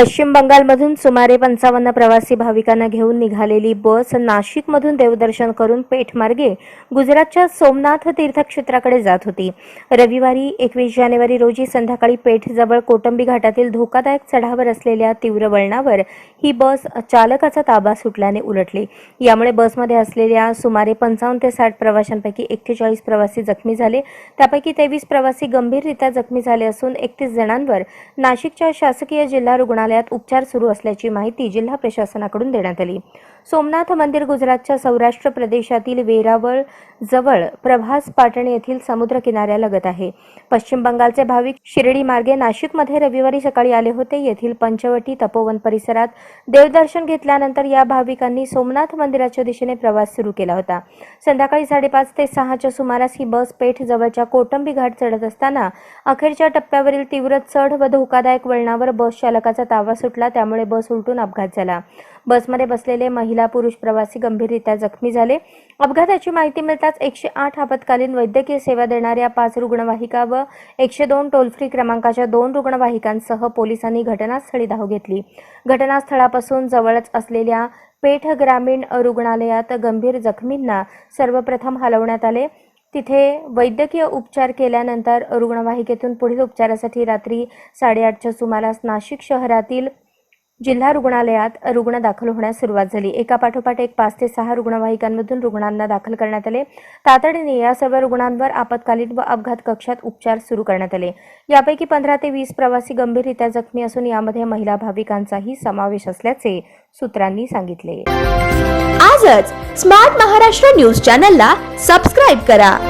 पश्चिम बंगालमधून सुमारे पंचावन्न प्रवासी भाविकांना घेऊन निघालेली बस नाशिकमधून देवदर्शन करून पेठमार्गे गुजरातच्या सोमनाथ तीर्थक्षेत्राकडे जात होती. रविवारी एकवीस जानेवारी रोजी संध्याकाळी पेठजवळ कोटंबी घाटातील धोकादायक चढावर असलेल्या तीव्र वळणावर ही बस चालकाचा ताबा सुटल्याने उलटली. यामुळे बसमध्ये असलेल्या सुमारे पंचावन्न ते साठ प्रवाशांपैकी एक्केचाळीस प्रवासी जखमी झाले. त्यापैकी तेवीस प्रवासी गंभीररित्या जखमी झाले असून एकतीस जणांवर नाशिकच्या शासकीय जिल्हा रुग्णालयात उपचार सुरू असल्याची माहिती जिल्हा प्रशासनाकडून देण्यात आली. सोमनाथ मंदिर गुजरातच्या सौराष्ट्र प्रदेशातील वेरावळ जवळ प्रभास पाटण येथील समुद्र किनाऱ्यालगत आहे. पश्चिम बंगालचे भाविक शिर्डी मार्गे नाशिकमध्ये रविवारी सकाळी आले होते. येथील पंचवटी तपोवन परिसरात देवदर्शन घेतल्यानंतर या भाविकांनी सोमनाथ मंदिराच्या दिशेने प्रवास सुरू केला होता. संध्याकाळी साडेपाच ते सहाच्या सुमारास ही बस पेठ जवळच्या कोटंबी घाट चढत असताना अखेरच्या टप्प्यावरील तीव्र चढ व धोकादायक वळणावर बस चालकाचा ताबा सुटला. त्यामुळे बस उलटून अपघात झाला. बसमध्ये बसलेले महिला पुरुष प्रवासी गंभीररित्या जखमी झाले. अपघाताची माहिती मिळताच एकशे आठ आपत्कालीन वैद्यकीय सेवा देणाऱ्या पाच रुग्णवाहिका व एकशे दोन टोल फ्री क्रमांकाच्या दोन रुग्णवाहिकांसह पोलिसांनी घटनास्थळी धाव घेतली. घटनास्थळापासून जवळच असलेल्या पेठ ग्रामीण रुग्णालयात गंभीर जखमींना सर्वप्रथम हलवण्यात आले. तिथे वैद्यकीय उपचार केल्यानंतर रुग्णवाहिकेतून पुढील उपचारासाठी रात्री साडेआठच्या सुमारास नाशिक शहरातील जिल्हा रुग्णालयात रुग्ण दाखल होण्यास सुरुवात झाली. एका पाठोपाठ एक पाच ते सहा रुग्णवाहिकांमधून रुग्णांना दाखल करण्यात आले. तातडीने या सर्व रुग्णांवर आपत्कालीन व अपघात कक्षात उपचार सुरू करण्यात आले. यापैकी पंधरा ते वीस प्रवासी गंभीररित्या जखमी असून यामध्ये महिला भाविकांचाही समावेश असल्याचे सूत्रांनी सांगितले. आजच स्मार्ट महाराष्ट्र न्यूज चॅनलला सबस्क्राईब करा.